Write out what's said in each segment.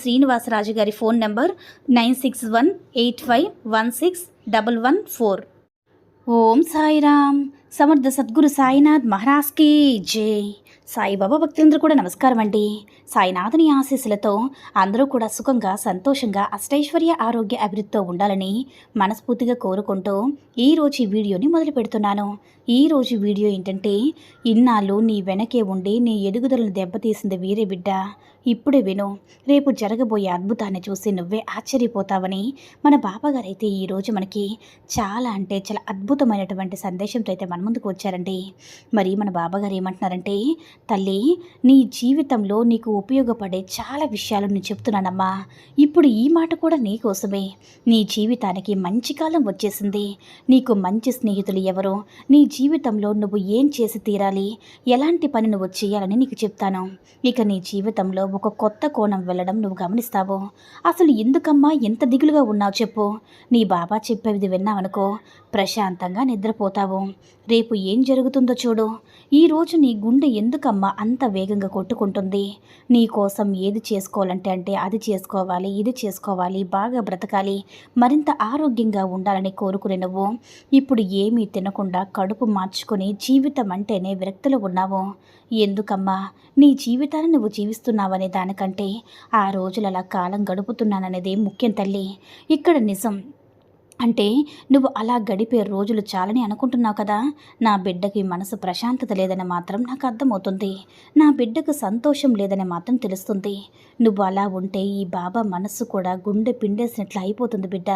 శ్రీనివాసరాజు గారి phone number nine six one eight five one six double one four. ఓం సాయిరామ్. సమర్థ సద్గురు సాయినాథ్ మహారాజ్కి జై. సాయిబాబా భక్తులందరూ కూడా నమస్కారం అండి సాయినాథుని ఆశీస్సులతో అందరూ కూడా సుఖంగా సంతోషంగా అష్టైశ్వర్య ఆరోగ్య అభివృద్ధితో ఉండాలని మనస్ఫూర్తిగా కోరుకుంటూ ఈరోజు ఈ వీడియోని మొదలు పెడుతున్నాను. ఈరోజు వీడియో ఏంటంటే ఇన్నాళ్ళు నీ వెనకే ఉండి నీ ఎదుగుదలను దెబ్బతీసింది వీరే బిడ్డ. ఇప్పుడే విను రేపు జరగబోయే అద్భుతాన్ని చూసి నువ్వే ఆశ్చర్యపోతావని మన బాబాగారు అయితే ఈరోజు మనకి చాలా అంటే చాలా అద్భుతమైనటువంటి సందేశంతో అయితే మన ముందుకు వచ్చారండి. మరి మన బాబాగారు ఏమంటున్నారంటే తల్లి నీ జీవితంలో నీకు ఉపయోగపడే చాలా విషయాలు నేను చెప్తున్నానమ్మా. ఇప్పుడు ఈ మాట కూడా నీకోసమే నీ జీవితానికి మంచి కాలం వచ్చేసింది. నీకు మంచి స్నేహితులు ఎవరు? నీ జీవితంలో నువ్వు ఏం చేసి తీరాలి? ఎలాంటి పని నువ్వు చేయాలని నీకు చెప్తాను. ఇక నీ జీవితంలో ఒక కొత్త కోణం వెళ్ళడం నువ్వు గమనిస్తావు. అసలు ఎందుకమ్మా ఎంత దిగులుగా ఉన్నావు చెప్పు. నీ బాబా చెప్పేది విన్నావనుకో ప్రశాంతంగా నిద్రపోతావు. రేపు ఏం జరుగుతుందో చూడు. ఈరోజు నీ గుండె ఎందుకమ్మా అంత వేగంగా కొట్టుకుంటుంది. నీ కోసం ఏది చేసుకోవాలంటే అంటే అది చేసుకోవాలి ఇది చేసుకోవాలి బాగా బ్రతకాలి మరింత ఆరోగ్యంగా ఉండాలని కోరుకునే నువ్వు. ఇప్పుడు ఏమీ తినకుండా కడుపు మార్చుకొని జీవితం అంటేనే విరక్తిలో ఉన్నావు. ఎందుకమ్మా? నీ జీవితాన్ని నువ్వు జీవిస్తున్నావనే దానికంటే ఆ రోజులలా కాలం గడుపుతున్నాననేది ముఖ్యం తల్లి. ఇక్కడ నిజం. అంటే నువ్వు అలా గడిపే రోజులు చాలని అనుకుంటున్నావు కదా? నా బిడ్డకి మనసు ప్రశాంతత లేదని మాత్రం నాకు అర్థమవుతుంది. నా బిడ్డకు సంతోషం లేదని మాత్రం తెలుస్తుంది. నువ్వు అలా ఉంటే ఈ బాబా మనసు కూడా గుండె పిండేసినట్లు అయిపోతుంది బిడ్డ.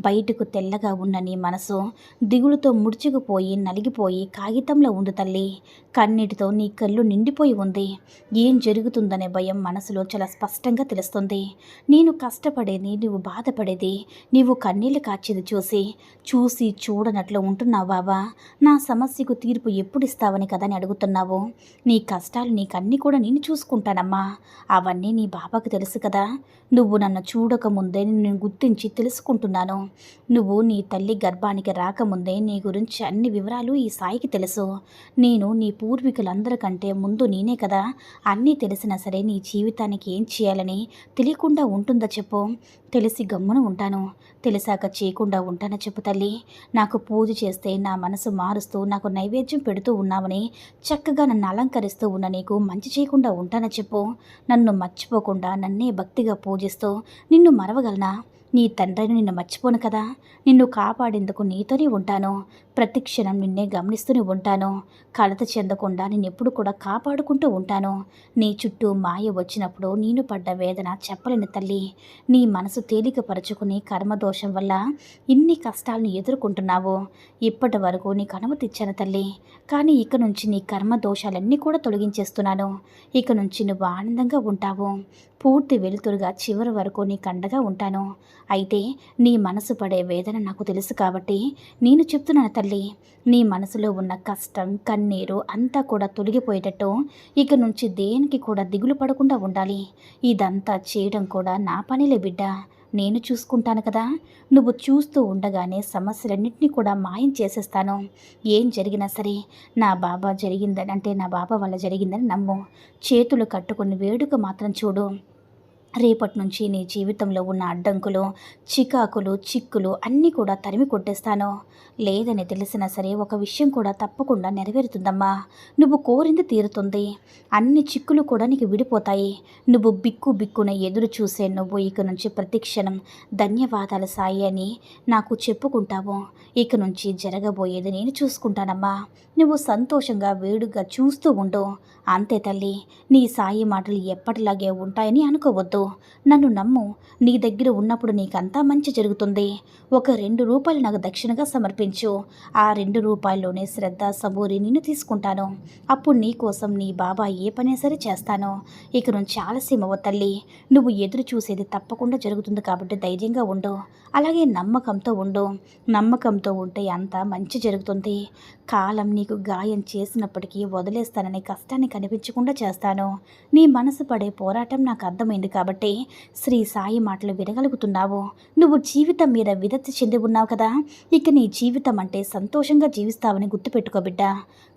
బయటకు తెల్లగా ఉన్న నీ మనసు దిగులుతో ముడుచుకుపోయి నలిగిపోయి కాగితంలో ఉంది తల్లి. కన్నీటితో నీ కళ్ళు నిండిపోయి ఉంది. ఏం జరుగుతుందనే భయం మనసులో చాలా స్పష్టంగా తెలుస్తుంది. నేను కష్టపడేది నువ్వు బాధపడేది నీవు కన్నీళ్ళు కాచేది చూసి చూసి చూడనట్లు ఉంటున్నావు బాబా నా సమస్యకు తీర్పు ఎప్పుడు ఇస్తావని కదా అని అడుగుతున్నావు. నీ కష్టాలు నీకన్నీ కూడా నేను చూసుకుంటానమ్మా. అవన్నీ నీ బాబాకు తెలుసు కదా. నువ్వు నన్ను చూడకముందే నేను గుర్తించి తెలుసుకుంటున్నాను. నువ్వు నీ తల్లి గర్భానికి రాకముందే నీ గురించి అన్ని వివరాలు ఈ సాయికి తెలుసు. నేను నీ పూర్వీకులందరికంటే ముందు నేనే కదా. అన్నీ తెలిసినా సరే నీ జీవితానికి ఏం చేయాలని తెలియకుండా ఉంటుందా చెప్పు. తెలిసి గమ్మున ఉంటాను. తెలిసాక చేయకుండా ఉంటాన చెప్పు తల్లి. నాకు పూజ చేస్తే నా మనసు మారుస్తూ నాకు నైవేద్యం పెడుతూ ఉన్నావని చక్కగా నన్ను అలంకరిస్తూ ఉన్న నీకు మంచి చేయకుండా ఉంటాన చెప్పు. నన్ను మర్చిపోకుండా నన్నే భక్తిగా పూజిస్తూ నిన్ను మరవగలనా? నీ తండ్రిని నిన్ను మర్చిపోను కదా. నిన్ను కాపాడేందుకు నీతోనే ఉంటాను. ప్రతి క్షణం నిన్నే గమనిస్తూనే ఉంటాను. కలత చెందకుండా నేను ఎప్పుడు కూడా కాపాడుకుంటూ ఉంటాను. నీ చుట్టూ మాయ వచ్చినప్పుడు నేను పడ్డ వేదన చెప్పలేని తల్లి. నీ మనసు తేలికపరుచుకుని కర్మదోషం వల్ల ఇన్ని కష్టాలను ఎదుర్కొంటున్నావు. ఇప్పటి వరకు నీకు అనుమతి ఇచ్చాను తల్లి. కానీ ఇక నుంచి నీ కర్మ దోషాలన్నీ కూడా తొలగించేస్తున్నాను. ఇక నుంచి నువ్వు ఆనందంగా ఉంటావు. పూర్తి వెలుతురుగా చివరి వరకు నీ కండగా ఉంటాను. అయితే నీ మనసు పడే వేదన నాకు తెలుసు కాబట్టి నేను చెప్తున్నాను తల్లి నీ మనసులో ఉన్న కష్టం కన్నీరు అంతా కూడా తొలగిపోయేటట్టు ఇక నుంచి దేనికి కూడా దిగులు పడకుండా ఉండాలి. ఇదంతా చేయడం కూడా నా పనిలే బిడ్డ. నేను చూసుకుంటాను కదా. నువ్వు చూస్తూ ఉండగానే సమస్యలన్నింటినీ కూడా మాయం చేసేస్తాను. ఏం జరిగినా సరే నా బాబా జరిగిందని అంటే నా బాబా వల్ల జరిగిందని నమ్ము. చేతులు కట్టుకుని వేడుక మాత్రం చూడు. రేపటి నుంచి నీ జీవితంలో ఉన్న అడ్డంకులు చికాకులు చిక్కులు అన్నీ కూడా తరిమి కొట్టేస్తాను. లేదని తెలిసినా సరే ఒక విషయం కూడా తప్పకుండా నెరవేరుతుందమ్మా. నువ్వు కోరింది తీరుతుంది. అన్ని చిక్కులు కూడా నీకు విడిపోతాయి. నువ్వు బిక్కు బిక్కున ఎదురు చూసే నువ్వు ఇక నుంచి ప్రతిక్షణం ధన్యవాదాలు సాయి అని నాకు చెప్పుకుంటావు. ఇక నుంచి జరగబోయేది నేను చూసుకుంటానమ్మా. నువ్వు సంతోషంగా వేడుగా చూస్తూ ఉండు. అంతే తల్లి నీ సాయి మాటలు ఎప్పటిలాగే ఉంటాయని అనుకోవద్దు. వద్దు నన్ను నమ్ము నీ దగ్గర ఉన్నప్పుడు నీకంతా మంచి జరుగుతుంది. ఒక రెండు రూపాయలు నాకు దక్షిణగా సమర్పించు. ఆ రెండు రూపాయల్లోనే శ్రద్ధ సబూరి నిన్ను తీసుకుంటాను. అప్పుడు నీ కోసం నీ బాబా ఏ పనే సరే చేస్తాను. ఇక నుంచి ఆలస్యం తల్లి. నువ్వు ఎదురు చూసేది తప్పకుండా జరుగుతుంది కాబట్టి ధైర్యంగా ఉండు. అలాగే నమ్మకంతో ఉండు. నమ్మకంతో ఉంటే అంతా మంచి జరుగుతుంది. కాలం నీకు గాయం చేసినప్పటికీ వదిలేస్తానని కష్టాన్ని కనిపించకుండా చేస్తాను. నీ మనసు పడే పోరాటం నాకు అర్థమైంది కాబట్టి శ్రీ సాయి మాటలు వినగలుగుతున్నావు. నువ్వు జీవితం మీద విదత్తి చెంది ఉన్నావు కదా. ఇక నీ జీవితం అంటే సంతోషంగా జీవిస్తావని గుర్తుపెట్టుకో బిడ్డ.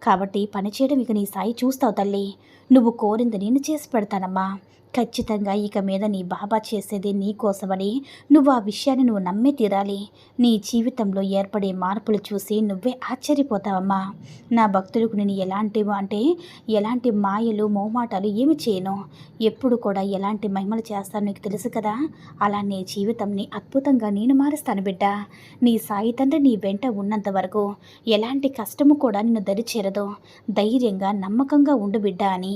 కాబట్టి పని చేయడం ఇక నీ సాయి చూస్తావు తల్లి. నువ్వు కోరింది నేను చేసి పెడతానమ్మా. ఖచ్చితంగా ఇక మీద నీ బాబా చేసేది నీ కోసమని నువ్వు ఆ విషయాన్ని నువ్వు నమ్మి తీరాలి. నీ జీవితంలో ఏర్పడే మార్పులు చూసి నువ్వే ఆశ్చర్యపోతావమ్మా. నా భక్తులకు నేను ఎలాంటి అంటే ఎలాంటి మాయలు మోమాటాలు ఏమి చేయను. ఎప్పుడు కూడా ఎలాంటి మహిమలు చేస్తాను నీకు తెలుసు కదా. అలా నీ జీవితంని అద్భుతంగా నేను మారుస్తాను బిడ్డ. నీ సాయి తండ్రి నీ వెంట ఉన్నంత వరకు ఎలాంటి కష్టము కూడా నిన్ను దరిచేరదు. ధైర్యంగా నమ్మకంగా ఉండు బిడ్డ అని.